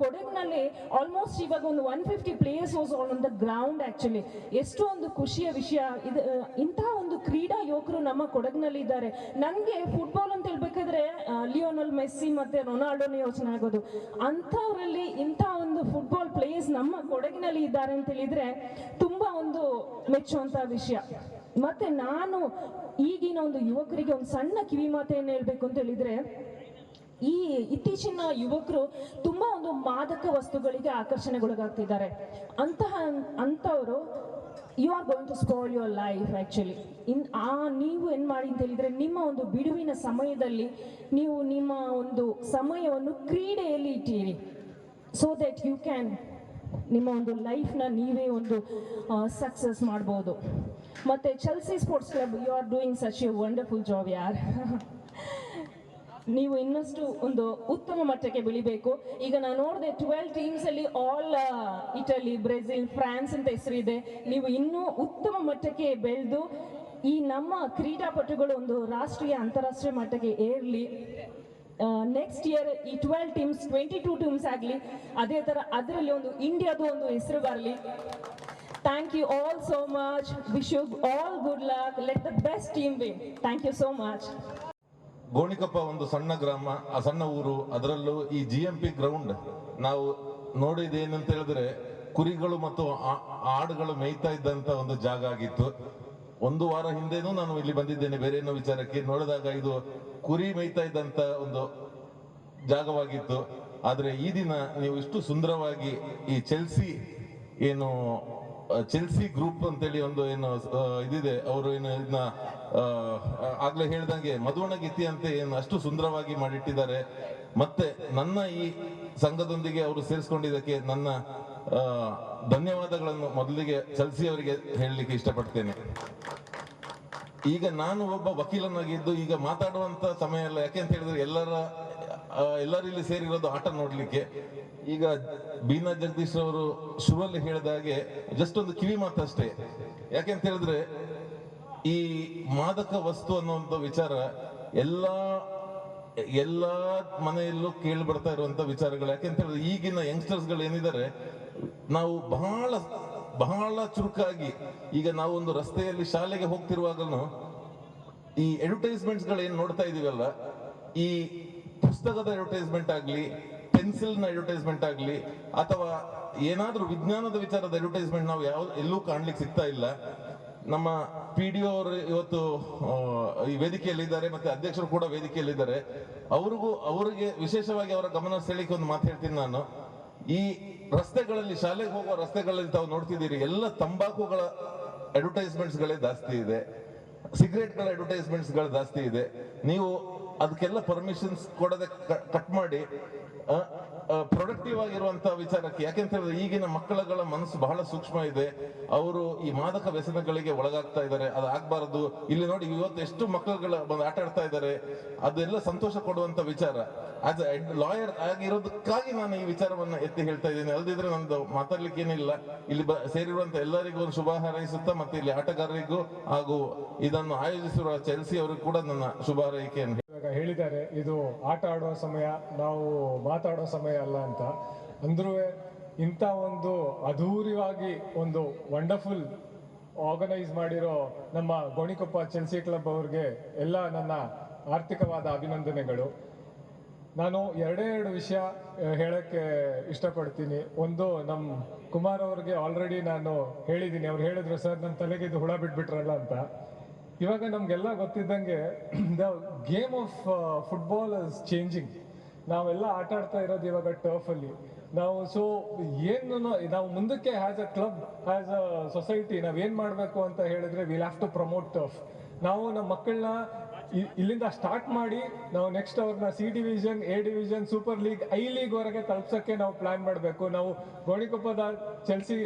ಕೊಡಗಿನಲ್ಲಿ ಆಲ್ಮೋಸ್ಟ್ ಇವಾಗ ಒಂದು one fifty players was on the ground actually ಎಷ್ಟು ಒಂದು ಖುಷಿಯ ವಿಷಯ. ಇದು ಇಂತಹ ಒಂದು ಕ್ರೀಡಾ ಯುವಕರು ನಮ್ಮ ಕೊಡಗಿನಲ್ಲಿ ಇದ್ದಾರೆ. ನನಗೆ ಫುಟ್ಬಾಲ್ ಅಂತ ಹೇಳ್ಬೇಕಾದ್ರೆ ಲಿಯೋನಲ್ ಮೆಸ್ಸಿ ಮತ್ತೆ ರೊನಾಲ್ಡೋನೇ ಯೋಚನೆ ಆಗೋದು. ಅಂಥವರಲ್ಲಿ ಇಂಥ ಒಂದು ಫುಟ್ಬಾಲ್ ಪ್ಲೇಯರ್ಸ್ ನಮ್ಮ ಕೊಡಗಿನಲ್ಲಿ ಇದ್ದಾರೆ ಅಂತ ಹೇಳಿದ್ರೆ ತುಂಬಾ ಒಂದು ಮೆಚ್ಚುವಂತ ವಿಷಯ. ಮತ್ತೆ ನಾನು ಈಗಿನ ಒಂದು ಯುವಕರಿಗೆ ಒಂದು ಸಣ್ಣ ಕಿವಿ ಮಾತೇನು ಹೇಳ್ಬೇಕು ಅಂತ ಹೇಳಿದ್ರೆ ಈ ಇತ್ತೀಚಿನ ಯುವಕರು ತುಂಬಾ ಒಂದು ಮಾದಕ ವಸ್ತುಗಳಿಗೆ ಆಕರ್ಷಣೆಗೊಳಗಾಗ್ತಿದ್ದಾರೆ. ಅಂತಹ, ಅಂಥವರು you are going to school your life actually in, ಆ ನೀವು ಏನು ಮಾಡಿ ಅಂತ ಹೇಳಿದರೆ, ನಿಮ್ಮ ಒಂದು ಬಿಡುವಿನ ಸಮಯದಲ್ಲಿ ನೀವು ನಿಮ್ಮ ಒಂದು ಸಮಯವನ್ನು ಕ್ರೀಡೆಯಲ್ಲಿ ಇಟ್ಟಿರಿ. ಸೊ ದಟ್ ಯು ಕ್ಯಾನ್ ನಿಮ್ಮ ಒಂದು ಲೈಫ್ನ ನೀವೇ ಒಂದು ಸಕ್ಸಸ್ ಮಾಡ್ಬೋದು. ಮತ್ತು Chelsea sports club you are doing such a wonderful job ಯಾರ್? ನೀವು ಇನ್ನಷ್ಟು ಒಂದು ಉತ್ತಮ ಮಟ್ಟಕ್ಕೆ ಬೆಳಿಬೇಕು. ಈಗ ನಾನು ನೋಡಿದೆ ಟ್ವೆಲ್ ಟೀಮ್ಸ್ ಅಲ್ಲಿ ಆಲ್ ಇಟಲಿ ಬ್ರೆಜಿಲ್ ಫ್ರಾನ್ಸ್ ಅಂತ ಹೆಸರಿದೆ. ನೀವು ಇನ್ನೂ ಉತ್ತಮ ಮಟ್ಟಕ್ಕೆ ಬೆಳೆದು ಈ ನಮ್ಮ ಕ್ರೀಡಾಪಟುಗಳು ಒಂದು ರಾಷ್ಟ್ರೀಯ, ಅಂತಾರಾಷ್ಟ್ರೀಯ ಮಟ್ಟಕ್ಕೆ ಏರಲಿ. ನೆಕ್ಸ್ಟ್ ಇಯರ್ ಈ twelve teams twenty two teams ಆಗಲಿ, ಅದೇ ಥರ ಅದರಲ್ಲಿ ಒಂದು ಇಂಡಿಯಾದು ಒಂದು ಹೆಸರು ಬರಲಿ. Thank you all so much wish you all good luck let the best team win thank you so much Gonikoppa ಒಂದು ಸಣ್ಣ ಗ್ರಾಮ, ಆ ಸಣ್ಣ ಊರು, ಅದರಲ್ಲೂ ಈ ಜಿ ಎಂ ಪಿ ಗ್ರೌಂಡ್ ನಾವು ನೋಡಿದೇನಂತ ಹೇಳಿದ್ರೆ ಕುರಿಗಳು ಮತ್ತು ಆಡುಗಳು ಮೇಯ್ತಾ ಇದ್ದಂತ ಒಂದು ಜಾಗ ಆಗಿತ್ತು. ಒಂದು ವಾರ ಹಿಂದೆನೂ ನಾನು ಇಲ್ಲಿ ಬಂದಿದ್ದೇನೆ, ಬೇರೆ ಏನೋ ವಿಚಾರಕ್ಕೆ. ನೋಡಿದಾಗ ಇದು ಕುರಿ ಮೇಯ್ತಾ ಇದ್ದಂತ ಒಂದು ಜಾಗವಾಗಿತ್ತು. ಆದ್ರೆ ಈ ದಿನ ನೀವು ಇಷ್ಟು ಸುಂದರವಾಗಿ ಈ ಚೆಲ್ಸಿ ಏನು ಚೆಲ್ಸಿ ಗ್ರೂಪ್ ಅಂತೇಳಿ ಒಂದು ಏನು ಇದಿದೆ. ಅವರು ಏನು ಇದನ್ನ ಆಗ್ಲೇ ಹೇಳ್ದಂಗೆ ಮಧುವಣ ಗೀತಿ ಅಂತ ಏನು ಅಷ್ಟು ಸುಂದರವಾಗಿ ಮಾಡಿಟ್ಟಿದ್ದಾರೆ. ಮತ್ತೆ ನನ್ನ ಈ ಸಂಘದೊಂದಿಗೆ ಅವರು ಸೇರಿಸ್ಕೊಂಡಿದ್ದಕ್ಕೆ ನನ್ನ ಧನ್ಯವಾದಗಳನ್ನು ಮೊದಲಿಗೆ ಸಲ್ಸಿ ಅವರಿಗೆ ಹೇಳಲಿಕ್ಕೆ ಇಷ್ಟಪಡ್ತೇನೆ. ಈಗ ನಾನು ಒಬ್ಬ ವಕೀಲನಾಗಿದ್ದು ಈಗ ಮಾತಾಡುವಂತ ಸಮಯ ಅಲ್ಲ ಯಾಕೆ ಅಂತ ಹೇಳಿದ್ರೆ ಎಲ್ಲರ ಎಲ್ಲರಲ್ಲಿ ಸೇರಿರೋದು ಆಟ ನೋಡ್ಲಿಕ್ಕೆ. ಈಗ ಬೀನಾ ಜಗದೀಶ್ ಅವರು ಶುರುವಲ್ಲಿ ಹೇಳಿದ ಹಾಗೆ ಜಸ್ಟ್ ಒಂದು ಕಿವಿ ಮಾತಷ್ಟೇ ಯಾಕೆ ಅಂತ ಹೇಳಿದ್ರೆ ಈ ಮಾದಕ ವಸ್ತು ಅನ್ನುವಂಥ ವಿಚಾರ ಎಲ್ಲ ಎಲ್ಲ ಮನೆಯಲ್ಲೂ ಕೇಳಿ ಬರ್ತಾ ಇರುವಂತ ವಿಚಾರಗಳು. ಯಾಕೆಂತ ಹೇಳಿದ್ರೆ ಈಗಿನ ಯಂಗ್ಸ್ಟರ್ಸ್ಗಳು ಏನಿದ್ದಾರೆ, ನಾವು ಬಹಳ ಬಹಳ ಚುರುಕಾಗಿ, ಈಗ ನಾವು ಒಂದು ರಸ್ತೆಯಲ್ಲಿ ಶಾಲೆಗೆ ಹೋಗ್ತಿರುವಾಗಲೂ ಈ ಅಡ್ವರ್ಟೈಸ್ಮೆಂಟ್ಸ್ಗಳು ಏನ್ ನೋಡ್ತಾ ಇದೀವಲ್ಲ ಈ ಪುಸ್ತಕದ ಅಡ್ವರ್ಟೈಸ್ಮೆಂಟ್ ಆಗಲಿ ಪೆನ್ಸಿಲ್ನ ಅಡ್ವರ್ಟೈಸ್ಮೆಂಟ್ ಆಗಲಿ, ಅಥವಾ ಏನಾದರೂ ವಿಜ್ಞಾನದ ವಿಚಾರದ ಅಡ್ವರ್ಟೈಸ್ಮೆಂಟ್ ನಾವು ಯಾವ, ಎಲ್ಲೂ ಕಾಣ್ಲಿಕ್ಕೆ ಸಿಗ್ತಾ ಇಲ್ಲ. ನಮ್ಮ ಪಿ ಡಿ ಒ ಅವರು ಇವತ್ತು ಈ ಈ ವೇದಿಕೆಯಲ್ಲಿದ್ದಾರೆ ಮತ್ತೆ ಅಧ್ಯಕ್ಷರು ಕೂಡ ವೇದಿಕೆಯಲ್ಲಿದ್ದಾರೆ. ಅವ್ರಿಗೂ, ಅವರಿಗೆ ವಿಶೇಷವಾಗಿ ಅವರ ಗಮನ ಸೆಳೆಯಕ್ಕೆ ಒಂದು ಮಾತು ಹೇಳ್ತೀನಿ ನಾನು. ಈ ರಸ್ತೆಗಳಲ್ಲಿ, ಶಾಲೆಗೆ ಹೋಗುವ ರಸ್ತೆಗಳಲ್ಲಿ ತಾವು ನೋಡ್ತಿದ್ದೀರಿ, ಎಲ್ಲ ತಂಬಾಕುಗಳ ಅಡ್ವರ್ಟೈಸ್ಮೆಂಟ್ಸ್ ಗಳೇ ಜಾಸ್ತಿ ಇದೆ. ಸಿಗರೇಟ್ಗಳ ಅಡ್ವರ್ಟೈಸ್ಮೆಂಟ್ಸ್ಗಳು ಜಾಸ್ತಿ ಇದೆ. ನೀವು ಅದಕ್ಕೆಲ್ಲ ಪರ್ಮಿಷನ್ಸ್ ಕೊಡದೆ ಕಟ್ ಮಾಡಿ ಪ್ರೊಡಕ್ಟಿವ್ ಆಗಿರುವಂತ ವಿಚಾರಕ್ಕೆ, ಯಾಕೆಂತ ಹೇಳಿದ್ರೆ ಈಗಿನ ಮಕ್ಕಳಗಳ ಮನಸ್ಸು ಬಹಳ ಸೂಕ್ಷ್ಮ ಇದೆ. ಅವರು ಈ ಮಾದಕ ವ್ಯಸನಗಳಿಗೆ ಒಳಗಾಗ್ತಾ ಇದ್ದಾರೆ, ಅದು ಆಗ್ಬಾರದು. ಇಲ್ಲಿ ನೋಡಿ, ಇವತ್ತು ಎಷ್ಟು ಮಕ್ಕಳುಗಳ ಬಂದು ಆಟ ಆಡ್ತಾ ಇದ್ದಾರೆ, ಅದೆಲ್ಲ ಸಂತೋಷ ಕೊಡುವಂತ ವಿಚಾರ. ಆಸ್ ಲಾಯರ್ ಆಗಿರೋದಕ್ಕಾಗಿ ನಾನು ಈ ವಿಚಾರವನ್ನ ಎತ್ತಿ ಹೇಳ್ತಾ ಇದ್ದೀನಿ. ಅಲ್ದಿದ್ರೆ ನಂದು ಮಾತಾಡ್ಲಿಕ್ಕೆ ಏನಿಲ್ಲ ಇಲ್ಲಿ ಸೇರಿರುವಂತ ಎಲ್ಲರಿಗೂ ಒಂದು ಶುಭ ಹಾರೈಸುತ್ತಾ, ಮತ್ತೆ ಇಲ್ಲಿ ಆಟಗಾರರಿಗೂ ಹಾಗೂ ಇದನ್ನು ಆಯೋಜಿಸಿರುವ ಚೆಲ್ಸಿ ಅವರಿಗೂ ಕೂಡ ನನ್ನ ಶುಭ ಹಾರೈಕೆಯನ್ನು ಹೇಳಿದ್ದಾರೆ, ಇದು ಆಟ ಆಡುವ ಸಮಯ, ನಾವು ಮಾತಾಡೋ ಸಮಯ ಅಲ್ಲ ಅಂತ. ಅಂದ್ರೂ ಇಂಥ ಒಂದು ಅಧೂರಿವಾಗಿ ಒಂದು ವಂಡರ್ಫುಲ್ ಆರ್ಗನೈಸ್ ಮಾಡಿರೋ ನಮ್ಮ ಗೋಣಿಕೊಪ್ಪ ಚೆಲ್ಸಿ ಕ್ಲಬ್ ಅವ್ರಿಗೆ ಎಲ್ಲ ನನ್ನ ಆರ್ಥಿಕವಾದ ಅಭಿನಂದನೆಗಳು. ನಾನು ಎರಡೇ ಎರಡು ವಿಷಯ ಹೇಳೋಕ್ಕೆ ಇಷ್ಟಪಡ್ತೀನಿ. ಒಂದು ನಮ್ಮ ಕುಮಾರ್ ಅವ್ರಿಗೆ ಆಲ್ರೆಡಿ ನಾನು ಹೇಳಿದ್ದೀನಿ. ಅವ್ರು ಹೇಳಿದ್ರು, ಸರ್ ನನ್ನ ತಲೆಗೆ ಇದು ಹುಳ ಬಿಟ್ಬಿಟ್ರಲ್ಲ ಅಂತ. ಇವಾಗ ನಮಗೆಲ್ಲ ಗೊತ್ತಿದ್ದಂಗೆ the game of football is changing ನಾವೆಲ್ಲ ಆಟ ಆಡ್ತಾ ಇರೋದು ಇವಾಗ ಟರ್ಫ್ ಅಲ್ಲಿ. ನಾವು ಸೊ ಏನು ನಾವು ಮುಂದಕ್ಕೆ as a club as a society ನಾವು ಏನು ಮಾಡಬೇಕು ಅಂತ ಹೇಳಿದ್ರೆ will have to promote turf ನಾವು ನಮ್ಮ ಮಕ್ಕಳನ್ನ ಇಲ್ಲಿಂದ ಸ್ಟಾರ್ಟ್ ಮಾಡಿ ನಾವು ನೆಕ್ಸ್ಟ್ ಅವ್ರನ್ನ C division A division super league I league ವರೆಗೆ ತಲುಪ್ಸೋಕ್ಕೆ ನಾವು ಪ್ಲಾನ್ ಮಾಡಬೇಕು. ನಾವು ಗೋಣಿಕೊಪ್ಪದ ಚೆಲ್ಸಿ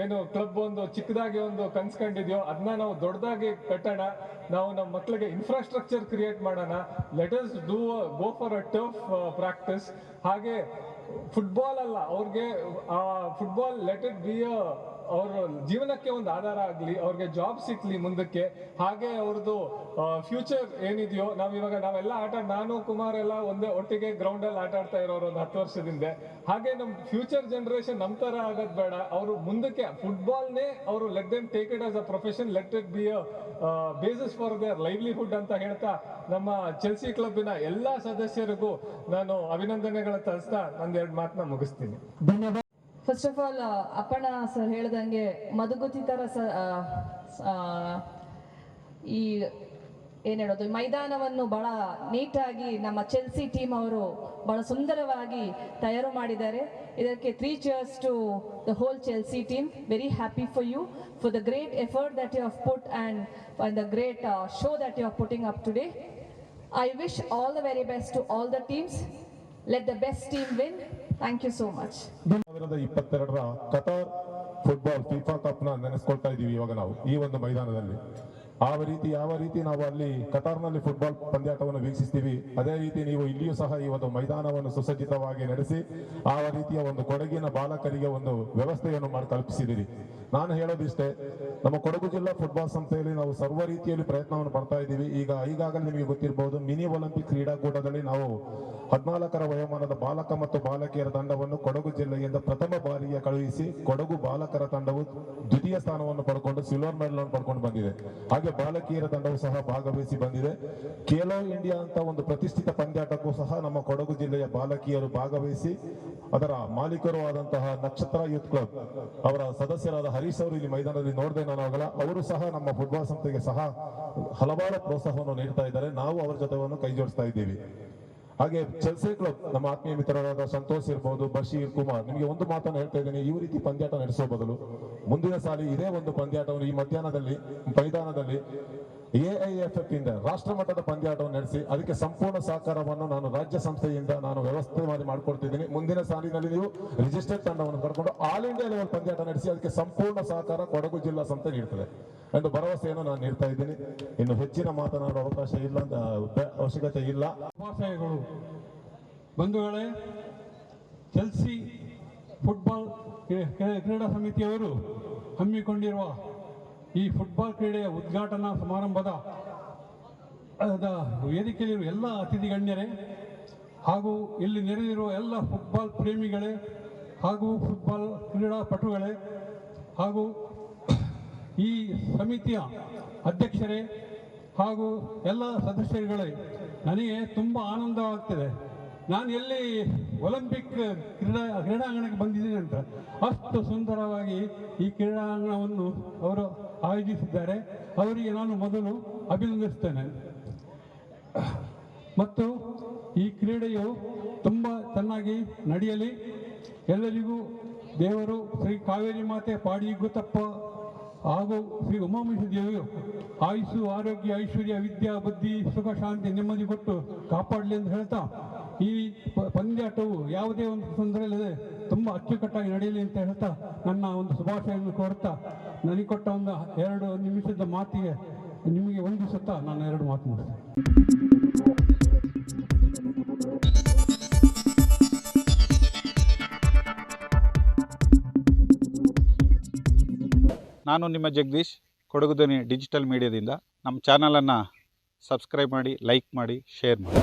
ಏನು ಕ್ಲಬ್ ಒಂದು ಚಿಕ್ಕದಾಗಿ ಒಂದು ಕನ್ಸ್ಕೊಂಡಿದ್ಯೋ ಅದನ್ನ ನಾವು ದೊಡ್ಡದಾಗಿ ಕಟ್ಟೋಣ. ನಾವು ನಮ್ಮ ಮಕ್ಕಳಿಗೆ ಇನ್ಫ್ರಾಸ್ಟ್ರಕ್ಚರ್ ಕ್ರಿಯೇಟ್ ಮಾಡೋಣ. Let us do go for a tough practice ಹಾಗೆ ಫುಟ್ಬಾಲ್ ಅಲ್ಲ, ಅವ್ರಿಗೆ football let it be a ಅವ್ರ ಜೀವನಕ್ಕೆ ಒಂದು ಆಧಾರ ಆಗ್ಲಿ, ಅವ್ರಿಗೆ ಜಾಬ್ ಸಿಕ್ಲಿ ಮುಂದಕ್ಕೆ, ಹಾಗೆ ಅವ್ರದ್ದು ಫ್ಯೂಚರ್ ಏನಿದೆಯೋ ನಾವು ಇವಾಗ ನಾವೆಲ್ಲ ಆಟ, ನಾನು, ಕುಮಾರ್ ಎಲ್ಲ ಒಂದೇ ಒಟ್ಟಿಗೆ ಗ್ರೌಂಡ್ ಅಲ್ಲಿ ಆಟ ಆಡ್ತಾ ಇರೋರು ಒಂದು ಹತ್ತು ವರ್ಷದಿಂದ. ಹಾಗೆ ನಮ್ಮ ಫ್ಯೂಚರ್ ಜನರೇಷನ್ ನಮ್ಮ ತರ ಆಗೋದ್ ಬೇಡ. ಅವರು ಮುಂದಕ್ಕೆ ಫುಟ್ಬಾಲ್ನೇ ಅವರು let them take it as a profession let it be a basis for their livelihood ಅಂತ ಹೇಳ್ತಾ ನಮ್ಮ ಚೆಲ್ಸಿ ಕ್ಲಬ್ಬಿನ ಎಲ್ಲಾ ಸದಸ್ಯರಿಗೂ ನಾನು ಅಭಿನಂದನೆಗಳ ತರಿಸ್ತಾ ಎರಡು ಮಾತನ್ನ ಮುಗಿಸ್ತೀನಿ. First of all Appanna sir ಹೇಳ್ದಂಗೆ ಮಧುಗುತಿ ಥರ ಸ ಈ ಏನು ಹೇಳೋದು ಮೈದಾನವನ್ನು ಬಹಳ ನೀಟಾಗಿ ನಮ್ಮ ಚೆಲ್ಸಿ ಟೀಮ್ ಅವರು ಬಹಳ ಸುಂದರವಾಗಿ ತಯಾರು ಮಾಡಿದ್ದಾರೆ. ಇದಕ್ಕೆ three cheers to the whole Chelsea team very happy for you for the great effort that you have put and the great show that you are putting up today I wish all the very best to all the teams let the best team win thank you so much. ಸಾವಿರದ ಇಪ್ಪತ್ತೆರಡರ Qatar football FIFA ಕಪ್ನ ನೆನೆಸ್ಕೊಳ್ತಾ ಇದೀವಿ ಇವಾಗ ನಾವು ಈ ಒಂದು ಮೈದಾನದಲ್ಲಿ. ಆ ರೀತಿ, ಯಾವ ರೀತಿ ನಾವು ಅಲ್ಲಿ ಕತಾರ್ನಲ್ಲಿ ಫುಟ್ಬಾಲ್ ಪಂದ್ಯಾಟವನ್ನು ವೀಕ್ಷಿಸ್ತೀವಿ, ಅದೇ ರೀತಿ ನೀವು ಇಲ್ಲಿಯೂ ಸಹ ಈ ಒಂದು ಮೈದಾನವನ್ನು ಸುಸಜ್ಜಿತವಾಗಿ ನಡೆಸಿ, ಆ ರೀತಿಯ ಒಂದು ಕೊಡಗಿನ ಬಾಲಕರಿಗೆ ಒಂದು ವ್ಯವಸ್ಥೆಯನ್ನು ಮಾಡಿ ಕಲ್ಪಿಸಿದಿರಿ ನಾನು ಹೇಳೋದಿಷ್ಟೇ ನಮ್ಮ ಕೊಡಗು ಜಿಲ್ಲಾ ಫುಟ್ಬಾಲ್ ಸಂಸ್ಥೆಯಲ್ಲಿ ನಾವು ಸರ್ವ ರೀತಿಯಲ್ಲಿ ಪ್ರಯತ್ನವನ್ನು ಪಡ್ತಾ ಇದ್ದೀವಿ. ಈಗ ಈಗಾಗಲೇ ನಿಮಗೆ ಗೊತ್ತಿರಬಹುದು ಮಿನಿ ಒಲಿಂಪಿಕ್ ಕ್ರೀಡಾಕೂಟದಲ್ಲಿ ನಾವು ಹದಿನಾಲ್ಕರ ವಯೋಮಾನದ ಬಾಲಕ ಮತ್ತು ಬಾಲಕಿಯರ ತಂಡವನ್ನು ಕೊಡಗು ಜಿಲ್ಲೆಯಿಂದ ಪ್ರಥಮ ಬಾರಿಗೆ ಕಳುಹಿಸಿ, ಕೊಡಗು ಬಾಲಕರ ತಂಡವು ದ್ವಿತೀಯ ಸ್ಥಾನವನ್ನು ಪಡ್ಕೊಂಡು ಸಿಲ್ವರ್ ಮೆಡಲ್ ಅನ್ನು ಪಡ್ಕೊಂಡು ಬಂದಿದೆ. ಹಾಗೆ ಬಾಲಕಿಯರ ತಂಡವು ಸಹ ಭಾಗವಹಿಸಿ ಬಂದಿದೆ. ಖೇಲೋ ಇಂಡಿಯಾ ಅಂತ ಒಂದು ಪ್ರತಿಷ್ಠಿತ ಪಂದ್ಯಾಟಕ್ಕೂ ಸಹ ನಮ್ಮ ಕೊಡಗು ಜಿಲ್ಲೆಯ ಬಾಲಕಿಯರು ಭಾಗವಹಿಸಿ, ಅದರ ಮಾಲೀಕರು ಆದಂತಹ ನಕ್ಷತ್ರ ಯೂತ್ ಕ್ಲಬ್ ಅವರ ಸದಸ್ಯರಾದ ಹರೀಶ್ ಅವರು ಇಲ್ಲಿ ಮೈದಾನದಲ್ಲಿ ನೋಡಿದೆ ಅವಾಗಲ ಅವರು ಸಹ ನಮ್ಮ ಫುಟ್ಬಾಲ್ ಸಂಸ್ಥೆಗೆ ಸಹ ಹಲವಾರು ಪ್ರೋತ್ಸಾಹವನ್ನು ನೀಡ್ತಾ ಇದ್ದಾರೆ. ನಾವು ಅವರ ಜೊತೆವನ್ನು ಕೈ ಜೋಡಿಸ್ತಾ ಇದ್ದೀವಿ. ಹಾಗೆ ಚೆಲ್ಸಿ ಕ್ಲಬ್ ನಮ್ಮ ಆತ್ಮೀಯ ಮಿತ್ರರಾದ ಸಂತೋಷ್ ಇರ್ಬೋದು, ಬಶೀರ್, ಕುಮಾರ್ ನಿಮಗೆ ಒಂದು ಮಾತನ್ನು ಹೇಳ್ತಾ ಇದ್ದೀನಿ. ಈ ರೀತಿ ಪಂದ್ಯಾಟ ನಡೆಸೋ ಬದಲು ಮುಂದಿನ ಸಾಲಿ ಇದೇ ಒಂದು ಪಂದ್ಯಾಟವನ್ನು ಈ ಮಧ್ಯಾಹ್ನದಲ್ಲಿ, ಮೈದಾನದಲ್ಲಿ ಎಐಎಫ್ಎಫ್ ಇಂದ ರಾಷ್ಟ್ರ ಮಟ್ಟದ ಪಂದ್ಯಾಟವನ್ನು ನಡೆಸಿ ಅದಕ್ಕೆ ಸಂಪೂರ್ಣ ಸಹಕಾರವನ್ನು ನಾನು ರಾಜ್ಯ ಸಂಸ್ಥೆಯಿಂದ ನಾನು ವ್ಯವಸ್ಥೆ ಮಾಡಿ ಮಾಡಿಕೊಡ್ತಿದ್ದೀನಿ. ಮುಂದಿನ ಸಾಲಿನಲ್ಲಿ ನೀವು ರಿಜಿಸ್ಟರ್ಡ್ ತಂಡವನ್ನು ಕರ್ಕೊಂಡು ಆಲ್ ಇಂಡಿಯಾ ಲೆವೆಲ್ ಪಂದ್ಯಾಟ ನಡೆಸಿ ಅದಕ್ಕೆ ಸಂಪೂರ್ಣ ಸಹಕಾರ ಕೊಡಗು ಜಿಲ್ಲಾ ಸಂಸ್ಥೆ ನೀಡ್ತದೆ. ಎಂದು ಭರವಸೆಯನ್ನು ನಾನು ನೀಡ್ತಾ ಇದ್ದೀನಿ. ಇನ್ನು ಹೆಚ್ಚಿನ ಮಾತನಾಡುವ ಅವಕಾಶ ಇಲ್ಲ ಅಂತ ಅವಶ್ಯಕತೆ ಇಲ್ಲ. ಶುಭಾಶಯಗಳು. ಬಂಧುಗಳೇ ಚೆಲ್ಸಿ ಫುಟ್ಬಾಲ್ ಕ್ರೀ- ಕ್ರೀ- ಕ್ರೀಡಾ ಸಮಿತಿಯವರು ಹಮ್ಮಿಕೊಂಡಿರುವ ಈ ಫುಟ್ಬಾಲ್ ಕ್ರೀಡೆಯ ಉದ್ಘಾಟನಾ ಸಮಾರಂಭದ ವೇದಿಕೆಯಲ್ಲಿರುವ ಎಲ್ಲ ಅತಿಥಿ ಗಣ್ಯರೇ ಹಾಗೂ ಇಲ್ಲಿ ನೆರೆದಿರುವ ಎಲ್ಲ ಫುಟ್ಬಾಲ್ ಪ್ರೇಮಿಗಳೇ ಹಾಗೂ ಫುಟ್ಬಾಲ್ ಕ್ರೀಡಾಪಟುಗಳೇ ಹಾಗೂ ಈ ಸಮಿತಿಯ ಅಧ್ಯಕ್ಷರೇ ಹಾಗೂ ಎಲ್ಲ ಸದಸ್ಯರುಗಳೇ, ನನಗೆ ತುಂಬ ಆನಂದವಾಗ್ತಿದೆ. ನಾನು ಎಲ್ಲಿ ಒಲಿಂಪಿಕ್ ಕ್ರೀಡಾ ಕ್ರೀಡಾಂಗಣಕ್ಕೆ ಬಂದಿದ್ದೀನಿ ಅಂತ ಅಷ್ಟು ಸುಂದರವಾಗಿ ಈ ಕ್ರೀಡಾಂಗಣವನ್ನು ಅವರು ಆಯೋಜಿಸಿದ್ದಾರೆ. ಅವರಿಗೆ ನಾನು ಮೊದಲು ಅಭಿನಂದಿಸ್ತೇನೆ. ಮತ್ತು ಈ ಕ್ರೀಡೆಯು ತುಂಬ ಚೆನ್ನಾಗಿ ನಡೆಯಲಿ. ಎಲ್ಲರಿಗೂ ದೇವರು ಶ್ರೀ ಕಾವೇರಿ ಮಾತೆ ಪಾಡಿ ಗುತ್ತಪ್ಪ ಹಾಗೂ ಶ್ರೀ ಉಮಾಮಹೇಶ್ವರ ದೇವಿಯು ಆಯುಸ್ಸು ಆರೋಗ್ಯ, ಐಶ್ವರ್ಯ, ವಿದ್ಯಾ, ಬುದ್ಧಿ, ಸುಖ, ಶಾಂತಿ ನೆಮ್ಮದಿ ಕೊಟ್ಟು ಕಾಪಾಡಲಿ ಅಂತ ಹೇಳ್ತಾ ಈ ಪಂದ್ಯಾಟವು ಯಾವುದೇ ಒಂದು ತೊಂದರೆ ತುಂಬ ಅಚ್ಚುಕಟ್ಟಾಗಿ ನಡೆಯಲಿ ಅಂತ ಹೇಳ್ತಾ ನನ್ನ ಒಂದು ಶುಭಾಶಯವನ್ನು ಕೋರ್ತಾ ನನಗೆ ಕೊಟ್ಟ ಒಂದು ಎರಡು ನಿಮಿಷದ ಮಾತಿಗೆ ನಿಮಗೆ ವಂದಿಸುತ್ತಾ ನಾನು ಎರಡು ಮಾತು ಮಾಡ್ತೇನೆ ನಾನು ನಿಮ್ಮ ಜಗದೀಶ್, ಕೊಡಗು ಧ್ವನಿ ಡಿಜಿಟಲ್ ಮೀಡಿಯಾದಿಂದ. ನಮ್ಮ ಚಾನಲನ್ನು ಸಬ್ಸ್ಕ್ರೈಬ್ ಮಾಡಿ, ಲೈಕ್ ಮಾಡಿ, ಶೇರ್ ಮಾಡಿ.